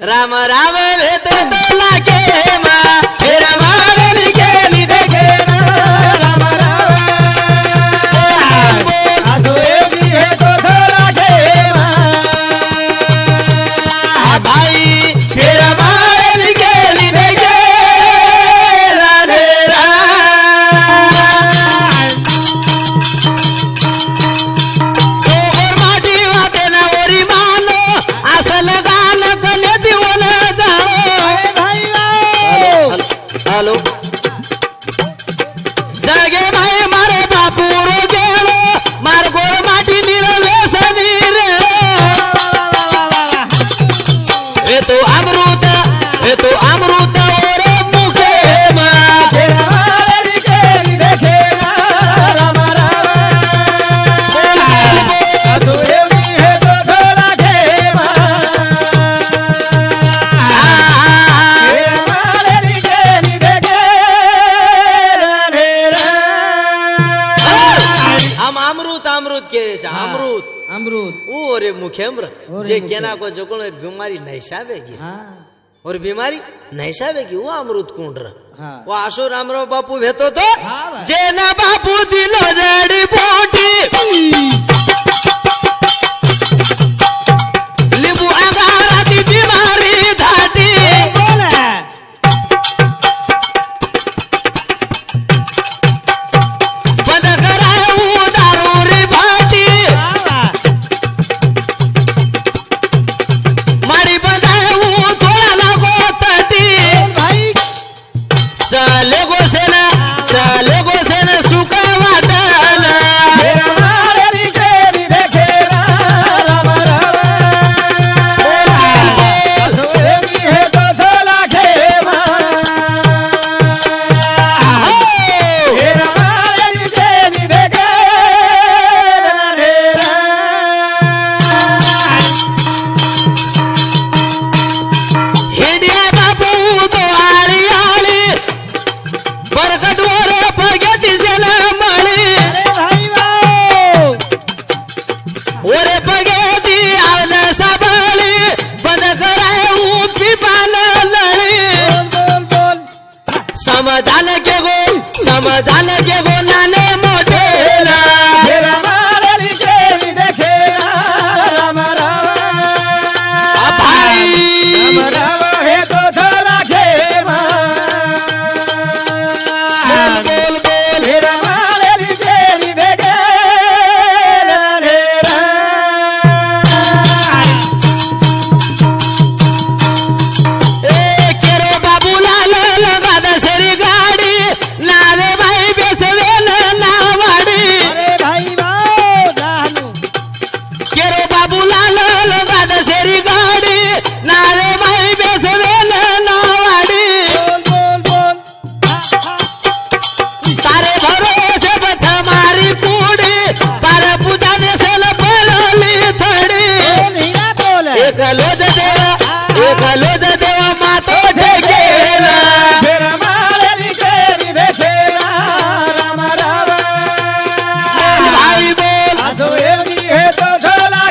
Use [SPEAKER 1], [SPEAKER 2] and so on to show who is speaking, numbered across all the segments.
[SPEAKER 1] राम राम वेद तो लागे मा અમૃત કે છે અમૃત.
[SPEAKER 2] અમૃત.
[SPEAKER 1] ઓરે મુખેમ્ર જે કેના કો જકોણ બીમારી નહીસાવે ગઈ. ઓર બીમારી નહીસાવે
[SPEAKER 2] ગઈ. ઓ અમૃત કુંડર ઓ આશો રામરાવ બાપુ વેતો તો
[SPEAKER 1] જેના બાપુ
[SPEAKER 2] દિલો જડી પોટી.
[SPEAKER 1] સમાધાન કે ગો સમાધાન કે બોલે. એકલો જ દેવા એકલો જ દેવા માતો ઠેકેલા
[SPEAKER 2] ફેરા મારેલી કેરી દેખે રામ રામ.
[SPEAKER 1] ભાઈ બોલ
[SPEAKER 2] આજો એવી હે તો ધરા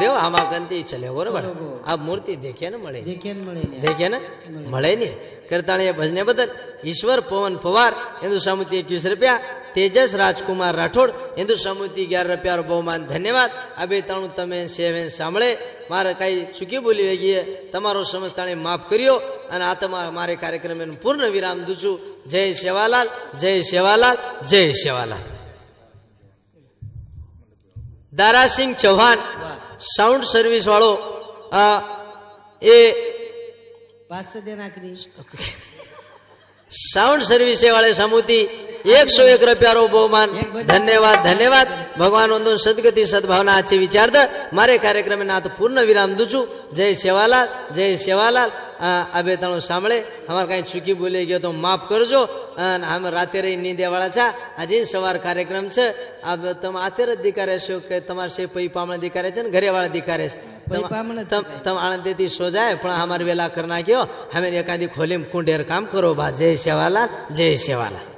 [SPEAKER 1] દેવ આમાં કંતી ચલે મૂર્તિ દેખે ને મળે મળે. ને કરતાણીએ ભજને બદલ ઈશ્વર પવન પવાર હિન્દુ સામુતિ એકવીસ રૂપિયા તેજસ રાજકુમાર રાઠોડ હિન્દુ સામુતિ અગિયાર રૂપિયા બહુમાન ધન્યવાદ. આ બે ત્રણ તમે સેવન સાંભળે. મારે કાંઈ ચૂકી બોલી હોય ગઈએ તમારો સમજતાણે માફ કર્યો અને આ તમારા મારે કાર્યક્રમ પૂર્ણ વિરામ દઉં છું. જય સેવાલાલ જય સેવાલાલ જય સેવાલાલ. દારાસિંહ ચૌહાણ સાઉન્ડ સર્વિસ વાળો આ એ સાઉન્ડ સર્વિસ વાળે સમૂતી એકસો એક રૂપિયાનો બહુમાન. ધન્યવાદ ધન્યવાદ. ભગવાન વંદુ સદગતિ સદભાવના આછી વિચાર દ મારે કાર્યક્રમ નાથ પૂર્ણ વિરામ દઉં છું. જય સેવાલાલ જય સેવાલાલ. આ બે ત્રણ સાંભળે. અમારે કાંઈ ચૂકી બોલી ગયો તો માફ કરજો. અને અમે રાતે રહી નીંદે વાળા છે. આજે સવાર કાર્યક્રમ છે. આ તમે આતે જ દીકારે છો કે તમારે સે પૈ પામણ દીકારે છે ને? ઘરે વાળા દીકારે છે. તમ આણંદેથી સોજાય પણ અમારે વેલા કરી નાખ્યો. અમે એકાદી ખોલીમ કુંડેર કામ કરો બા. જય સેવાલાલ જય સેવાલાલ.